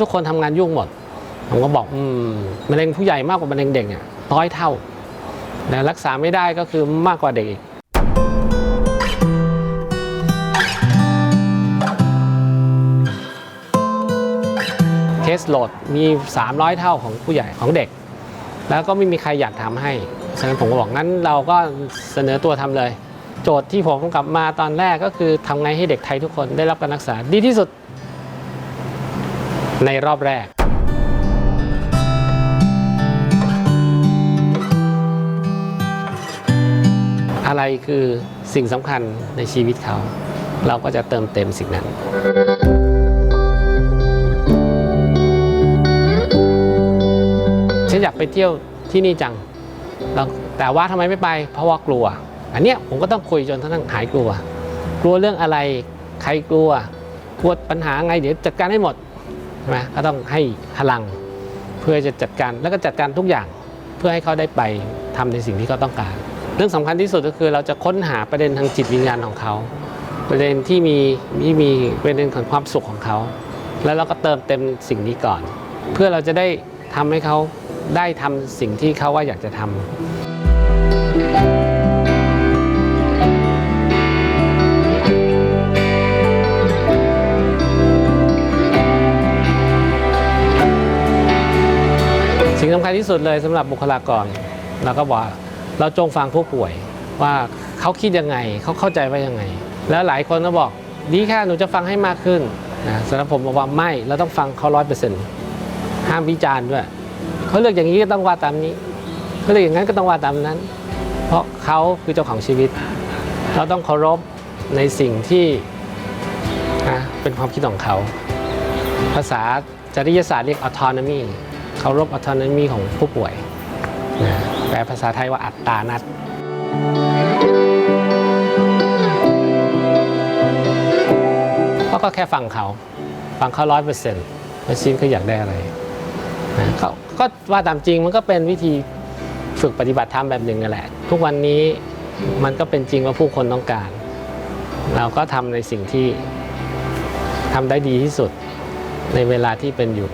ทุกคนทำงานยุ่งหมด ผมก็บอกอืมมะเร็งผู้ใหญ่มากกว่ามะเร็งเด็กเนี่ยร้อยเท่าแต่รักษาไม่ได้ก็คือมากกว่าเด็กอีกเคสโหลดมี 300 เท่าของผู้ใหญ่ของเด็ก แล้วก็ไม่มีใครอยากทำให้ฉะนั้นผมก็บอกงั้นเราก็เสนอตัวทำเลย โจทย์ที่ผมกลับมาตอนแรกก็คือทำไงให้เด็กไทยทุกคนได้รับการรักษาดีที่สุด ในรอบแรก อะไรคือสิ่งสำคัญในชีวิตเขา เราก็จะเติมเต็มสิ่งนั้นฉันอยากไปเที่ยวที่นี่จัง แต่ว่าทำไมไม่ไป เพราะว่ากลัว อันเนี้ยผมก็ต้องคุยจนทั้งหายกลัว กลัวเรื่องอะไร ใครกลัว กลัวปัญหาไง เดี๋ยวจัดการให้หมด ใช่ไหมก็ต้องให้พลังเพื่อจะจัดการแล้วก็จัดการทุกอย่างเพื่อให้เขาได้ไปทำในสิ่งที่เขาต้องการ เรื่องสำคัญที่สุดก็คือเราจะค้นหาประเด็นทางจิตวิญญาณของเขา ประเด็นที่มีที่มีประเด็นของความสุขของเขา แล้วเราก็เติมเต็มสิ่งนี้ก่อน เพื่อเราจะได้ทำให้เขาได้ทำสิ่งที่เขาว่าอยากจะทำ สิ่งสำคัญที่สุดเลยสำหรับบุคลากรเราก็บอกเราจงฟังผู้ป่วยว่าเขาคิดยังไงเขาเข้าใจว่ายังไง แล้วหลายคนก็บอกดีค่ะหนูจะฟังให้มากขึ้นนะสำหรับผมบอกว่าไม่เราต้องฟังเขาร้อยเปอร์เซ็นต์ห้ามวิจารณ์ด้วยเขาเลือกอย่างนี้ก็ต้องว่าตามนี้เขาเลือกอย่างนั้นก็ต้องว่าตามนั้น เพราะเขาคือเจ้าของชีวิต เราต้องเคารพในสิ่งที่นะเป็นความคิดของเขา ภาษาจริยศาสตร์เรียก autonomy เคารพ autonomy ของผู้ป่วยนะแปลภาษาไทยว่าอัตตานัตเราก็แค่ฟังเขาฟังเขาร้อยเปอร์เซ็นต์แล้วชิ้นเขาอยากได้อะไรนะเขาก็ว่าตามจริงมันก็เป็นวิธีฝึกปฏิบัติธรรมแบบหนึ่งนั่นแหละ ทุกวันนี้มันก็เป็นจริงว่าผู้คนต้องการ เราก็ทำในสิ่งที่ทำได้ดีที่สุดในเวลาที่เป็นอยู่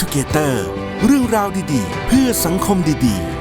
Together เรื่องราวดีๆ เพื่อสังคมดีๆ